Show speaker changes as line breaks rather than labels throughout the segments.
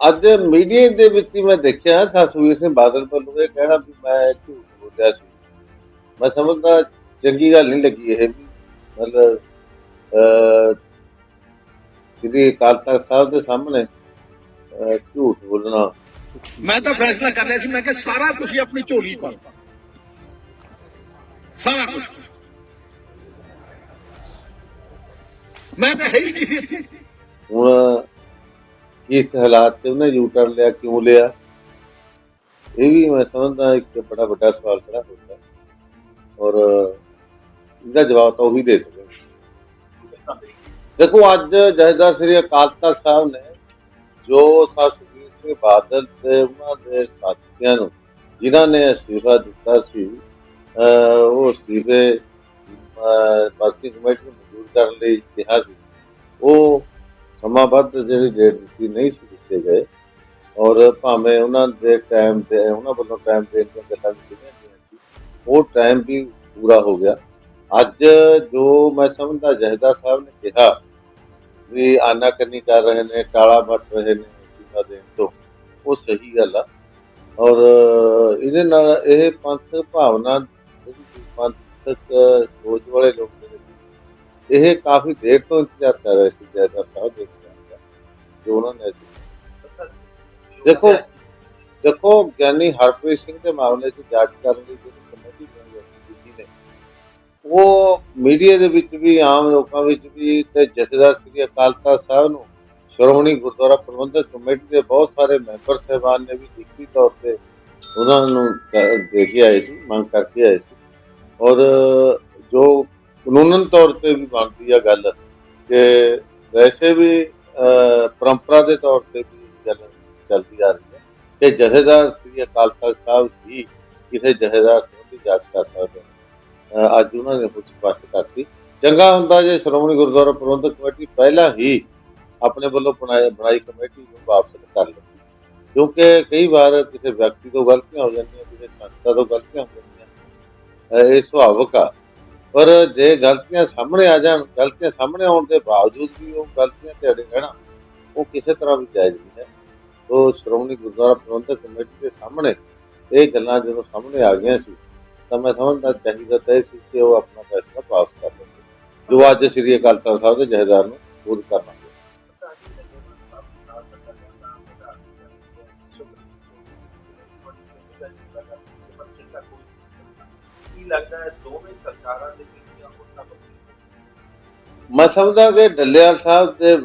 ਅੱਜ ਮੀਡੀਆ ਦੇ ਵਿੱਚ ਹੀ ਮੈਂ ਦੇਖਿਆ ਸਸਵੀਰ ਸਿੰਘ ਬਾਦਲ ਵੱਲੋਂ ਇਹ ਕਹਿਣਾ ਵੀ ਮੈਂ ਝੂਠ ਬੋਲਿਆ ਸੀ। ਮੈਂ ਸਮਝਦਾ ਚੰਗੀ ਗੱਲ ਨਹੀਂ ਲੱਗੀ ਇਹ ਵੀ। ਮਤਲਬ ਸ੍ਰੀ ਅਕਾਲ ਤਖਤ ਸਾਹਿਬ ਦੇ ਸਾਹਮਣੇ ਝੂਠ ਬੋਲਣਾ।
ਮੈਂ ਤਾਂ ਫੈਸਲਾ ਕਰ ਰਿਹਾ ਸੀ ਮੈਂ ਕਿ ਸਾਰਾ ਕੁਝ ਹੀ ਆਪਣੀ ਝੋਲੀ ਪਾ। ਸਾਰਾ ਕੁਝ ਮੈਂ ਤਾਂ ਹੈ ਹੀ ਨਹੀਂ ਸੀ ਇੱਥੇ।
ਹੁਣ ਇਸ ਹਾਲਾਤ ਤੇ ਉਹਨੇ ਯੂ ਟਰਨ ਲਿਆ, ਕਿਉਂ ਲਿਆ? ਇਹ ਵੀ ਮੈਂ ਸਮਝਦਾ ਇੱਕ ਬੜਾ ਵੱਡਾ ਸਵਾਲ ਖੜਾ ਹੁੰਦਾ ਔਰ ਇਹਦਾ ਜਵਾਬ ਤਾਂ ਉਹੀ ਦੇ ਸਕਦੇ ਦੇਖੋ, ਅੱਜ ਜਹਦਾਰ ਸ੍ਰੀ ਅਕਾਲ ਤਖਤ ਸਾਹਿਬ ਨੇ ਜੋ ਸਤਿਗੁਰੂ ਸਿੰਘ ਬਾਦਲ ਤੇ ਉਹਨਾਂ ਦੇ ਸਾਥੀਆਂ ਨੂੰ, ਜਿਨ੍ਹਾਂ ਨੇ ਅਸਤੀਫਾ ਦਿੱਤਾ ਸੀ ਉਹ ਅਸਤੀਫੇ, ਅਹ ਪਾਰਟੀ ਕਮੇਟੀ ਨੂੰ ਮਨਜ਼ੂਰ ਕਰਨ ਲਈ ਕਿਹਾ ਸੀ, ਉਹ ਸਮਾਬੱਧ ਜਿਹੜੀ ਡੇਟ ਦਿੱਤੀ, ਨਹੀਂ ਸੀ ਦਿੱਤੇ ਗਏ। ਔਰ ਭਾਵੇਂ ਉਹਨਾਂ ਦੇ ਟਾਈਮ ਤੇ, ਉਹਨਾਂ ਵੱਲੋਂ ਟਾਈਮ ਤੇ ਦੀਆਂ ਗੱਲਾਂ ਵੀ ਕੀਤੀਆਂ ਗਈਆਂ ਸੀ, ਉਹ ਟਾਈਮ ਵੀ ਪੂਰਾ ਹੋ ਗਿਆ। ਅੱਜ ਜੋ ਮੈਂ ਸਮਝਦਾ ਜਹਦਾ ਸਾਹਿਬ ਨੇ ਕਿਹਾ ਵੀ ਆਨਾਕਾਨੀ ਕਰ ਰਹੇ ਨੇ, ਟਾਲਾ ਮੱਟ ਰਹੇ ਨੇ ਸਿੱਖਾ ਦੇਣ ਤੋਂ, ਉਹ ਸਹੀ ਗੱਲ ਆ। ਔਰ ਇਹਦੇ ਨਾਲ ਇਹ ਪੰਥ ਭਾਵਨਾ, ਜਿਹੜੀ ਪੰਥਕ ਸੋਚ ਵਾਲੇ ਲੋਕ ਜਿਹੜੇ ਸੀ ਇਹ ਕਾਫੀ ਦੇਰ ਤੋਂ ਇੰਤਜ਼ਾਰ ਕਰ ਰਹੇ ਸੀ ਜੈਦਾ ਸਾਹਿਬ ਦੇ ਜੋ ਉਹਨਾਂ ਨੇ ਦੇਖੋ ਦੇਖੋ, ਗਿਆਨੀ ਹਰਪ੍ਰੀਤ ਸਿੰਘ ਦੇ ਮਾਮਲੇ 'ਚ ਜਾਂਚ ਕਰਨ ਲਈ ਜਿਹੜੀ ਕਮੇਟੀ ਬਣੀ ਸੀ ਨੇ, ਉਹ ਮੀਡੀਆ ਦੇ ਵਿੱਚ ਵੀ, ਆਮ ਲੋਕਾਂ ਵਿੱਚ ਵੀ ਤੇ ਜਥੇਦਾਰ ਸ੍ਰੀ ਅਕਾਲ ਤਖਤ ਸਾਹਿਬ ਨੂੰ ਸ਼੍ਰੋਮਣੀ ਗੁਰਦੁਆਰਾ ਪ੍ਰਬੰਧਕ ਕਮੇਟੀ ਦੇ ਬਹੁਤ ਸਾਰੇ ਮੈਂਬਰ ਸਹਿਬਾਨ ਨੇ ਵੀ ਲਿਖਤੀ ਤੌਰ ਤੇ ਉਹਨਾਂ ਨੂੰ ਕ- ਦੇ ਕੇ ਆਏ ਸੀ, ਮੰਗ ਕਰਕੇ ਆਏ ਸੀ। ਔਰ ਕਾਨੂੰਨਨ ਤੌਰ ਤੇ ਵੀ ਬਣਦੀ ਆ ਗੱਲ ਕਿ ਵੈਸੇ ਵੀ ਪਰੰਪਰਾ ਦੇ ਤੌਰ ਤੇ ਵੀ ਗੱਲ ਚੱਲਦੀ ਆ ਰਹੀ ਹੈ ਕਿ ਜਥੇਦਾਰ ਸ੍ਰੀ ਅਕਾਲ ਤਖਤ ਸਾਹਿਬ ਜੀ ਕਿਸੇ ਜਥੇਦਾਰ ਸੰਬੰਧੀ ਜਾਂਚ ਕਰ ਸਕਦੇ ਅੱਜ ਉਹਨਾਂ ਨੇ ਕੁਝ ਸਪਸ਼ਟ ਕਰਤੀ। ਚੰਗਾ ਹੁੰਦਾ ਜੇ ਸ਼੍ਰੋਮਣੀ ਗੁਰਦੁਆਰਾ ਪ੍ਰਬੰਧਕ ਕਮੇਟੀ ਪਹਿਲਾਂ ਹੀ ਆਪਣੇ ਵੱਲੋਂ ਬਣਾਈ ਬਣਾਈ ਕਮੇਟੀ ਨੂੰ ਵਾਪਸ ਕਰ ਲੈ ਕਿਉਂਕਿ ਕਈ ਵਾਰ ਕਿਸੇ ਵਿਅਕਤੀ ਤੋਂ ਗਲਤੀਆਂ ਹੋ ਜਾਂਦੀਆਂ, ਕਿਸੇ ਸੰਸਥਾ ਤੋਂ ਗਲਤੀਆਂ ਹੋ ਜਾਂਦੀਆਂ। ਇਹ ਸੁਭਾਵਿਕ ਆ। ਪਰ ਜੇ ਗਲਤੀਆਂ ਸਾਹਮਣੇ ਆ ਜਾਣ, ਗਲਤੀਆਂ ਸਾਹਮਣੇ ਆਉਣ ਦੇ ਬਾਵਜੂਦ ਵੀ ਉਹ ਗਲਤੀਆਂ ਤੇ ਅੜੇ ਰਹਿਣਾ ਉਹ ਕਿਸੇ ਤਰ੍ਹਾਂ ਵੀ ਜਾਇਜ਼ ਨਹੀਂ ਹੈ। ਉਹ ਸ਼੍ਰੋਮਣੀ ਗੁਰਦੁਆਰਾ ਪ੍ਰਬੰਧਕ ਕਮੇਟੀ ਦੇ ਸਾਹਮਣੇ ਇਹ ਗੱਲਾਂ ਜਦੋਂ ਸਾਹਮਣੇ ਆ ਗਈਆਂ ਸੀ, ਤਾਂ ਮੈਂ ਸਮਝਦਾ ਚਾਹੀਦਾ ਤਾਂ ਇਹ ਸੀ ਕਿ ਉਹ ਆਪਣਾ ਫੈਸਲਾ ਪਾਸ ਕਰ ਲੈਂਦੇ ਜੋ ਅੱਜ ਸ੍ਰੀ ਅਕਾਲ ਤਖਤ ਸਾਹਿਬ ਦੇ ਜਹੇਦਾਰ ਨੂੰ ਖੁਦ ਕਰਨਾ
ਕੀ ਲੱਗਦਾ ਹੈ ਦੋਵੇਂ ਸਰਕਾਰਾਂ ਦੇ ਕੀਤੀਆਂ ਹੋ ਸਭ
ਮੈਂ ਸਮਝਦਾ ਕਿ ਡੱਲੇਵਾਲ ਸਾਹਿਬ ਦੇ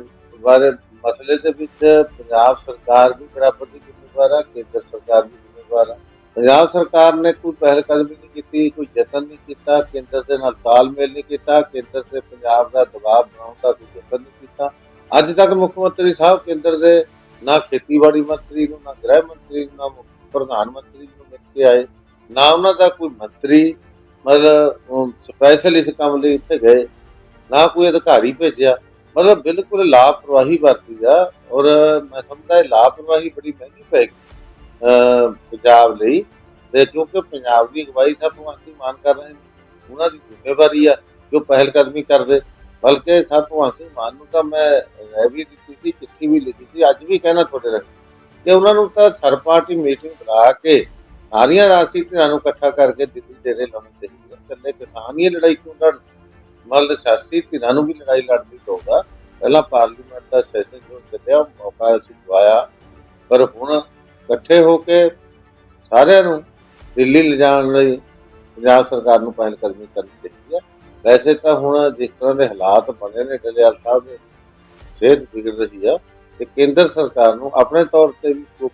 ਬਾਰੇ ਮਸਲੇ ਦੇ ਵਿੱਚ ਪੰਜਾਬ ਸਰਕਾਰ ਵੀ ਬਰਾਬਰ ਦੀ ਜ਼ਿੰਮੇਵਾਰ ਹੈ ਕੇਂਦਰ ਸਰਕਾਰ ਵੀ ਜ਼ਿੰਮੇਵਾਰ ਹੈ ਪੰਜਾਬ ਸਰਕਾਰ ਨੇ ਕੋਈ ਪਹਿਲ ਕਦਮੀ ਨਹੀਂ ਕੀਤੀ, ਕੋਈ ਯਤਨ ਨਹੀਂ ਕੀਤਾ, ਕੇਂਦਰ ਦੇ ਨਾਲ ਤਾਲਮੇਲ ਨਹੀਂ ਕੀਤਾ, ਕੇਂਦਰ ਤੇ ਪੰਜਾਬ ਦਾ ਦਬਾਅ ਬਣਾਉਣ ਦਾ ਕੋਈ ਯਤਨ ਨਹੀਂ ਕੀਤਾ। ਅੱਜ ਤੱਕ ਮੁੱਖ ਮੰਤਰੀ ਸਾਹਿਬ ਕੇਂਦਰ ਦੇ, ਨਾ ਖੇਤੀਬਾੜੀ ਮੰਤਰੀ ਨੂੰ, ਨਾ ਗ੍ਰਹਿ ਮੰਤਰੀ ਨੂੰ, ਨਾ ਮੁੱਖ ਪ੍ਰਧਾਨ ਮੰਤਰੀ ਨੂੰ ਮਿਲ ਕੇ ਆਏ ਨਾ ਉਹਨਾਂ ਦਾ ਕੋਈ ਮੰਤਰੀ ਮਤਲਬ ਸਪੈਸ਼ਲ ਇਸ ਕੰਮ ਲਈ ਇੱਥੇ ਗਏ ਨਾ ਕੋਈ ਅਧਿਕਾਰੀ ਭੇਜਿਆ ਮਤਲਬ ਬਿਲਕੁਲ ਲਾਪਰਵਾਹੀ ਵਰਤੀ ਆ ਔਰ ਮੈਂ ਸਮਝਦਾ ਇਹ ਲਾਪਰਵਾਹੀ ਬੜੀ ਮਹਿੰਗੀ ਪੈ ਗਈ ਅਹ ਪੰਜਾਬ ਲਈ ਤੇ ਕਿਉਂਕਿ ਪੰਜਾਬ ਦੀ ਅਗਵਾਈ ਸਭ ਤੋਂ ਅਸੀਂ ਮਾਨ ਕਰ ਰਹੇ ਨੇ ਉਹਨਾਂ ਦੀ ਜ਼ਿੰਮੇਵਾਰੀ ਆ ਜੋ ਪਹਿਲ ਕਦਮੀ ਕਰਦੇ ਬਲਕਿ ਸਭ ਤੋਂ ਅਸੀਂ ਮਾਨ ਨੂੰ ਤਾਂ ਮੈਂ ਰਾਏ ਵੀ ਦਿੱਤੀ ਸੀ ਚਿੱਠੀ ਵੀ ਲਿਖੀ ਸੀ ਅੱਜ ਵੀ ਕਹਿਣਾ ਤੁਹਾਡੇ ਰਾਹੀਂ ਕਿ ਉਹਨਾਂ ਨੂੰ ਤਾਂ ਸਰ ਪਾਰਟੀ ਮੀਟਿੰਗ ਬੁਲਾ ਕੇ ਸਾਰੀਆਂ ਰਾਸ਼ੀ ਧਿਰਾਂ ਨੂੰ ਇਕੱਠਾ ਕਰਕੇ ਦਿੱਲੀ ਡੇਰੇ ਲਾਉਣੇ ਚਾਹੀਦੇ ਆ। ਇਕੱਲੇ ਕਿਸਾਨ ਹੀ ਲੜਾਈ ਕਿਉਂ ਲੜ ਮਤਲਬ ਸਿਆਸੀ ਧਿਰਾਂ ਨੂੰ ਵੀ ਲੜਾਈ ਲੜਨੀ ਪਊਗਾ ਪਹਿਲਾਂ ਪਾਰਲੀਮੈਂਟ ਦਾ ਸੈਸ਼ਨ ਜੋ ਚੱਲਿਆ ਮੌਕਾ ਅਸੀਂ ਦਵਾਇਆ। ਪਰ ਹੁਣ ਇਕੱਠੇ ਹੋ ਕੇ ਸਾਰਿਆਂ ਨੂੰ ਦਿੱਲੀ ਲਿਜਾਣ ਲਈ ਪੰਜਾਬ ਸਰਕਾਰ ਨੂੰ ਪਹਿਲ ਕਦਮੀ ਕਰਨੀ ਚਾਹੀਦੀ ਹੈ। ਵੈਸੇ ਤਾਂ ਹੁਣ ਜਿਸ ਤਰ੍ਹਾਂ ਦੇ ਹਾਲਾਤ ਬਣੇ ਨੇ ਡਲਿਆਲ ਸਾਹਿਬ ਦੇ ਸਿਹਤ ਵਿਗੜ ਰਹੀ ਆ। ਤੇ ਕੇਂਦਰ ਸਰਕਾਰ ਨੂੰ ਆਪਣੇ ਤੌਰ ਤੇ ਵੀ ਕੋਈ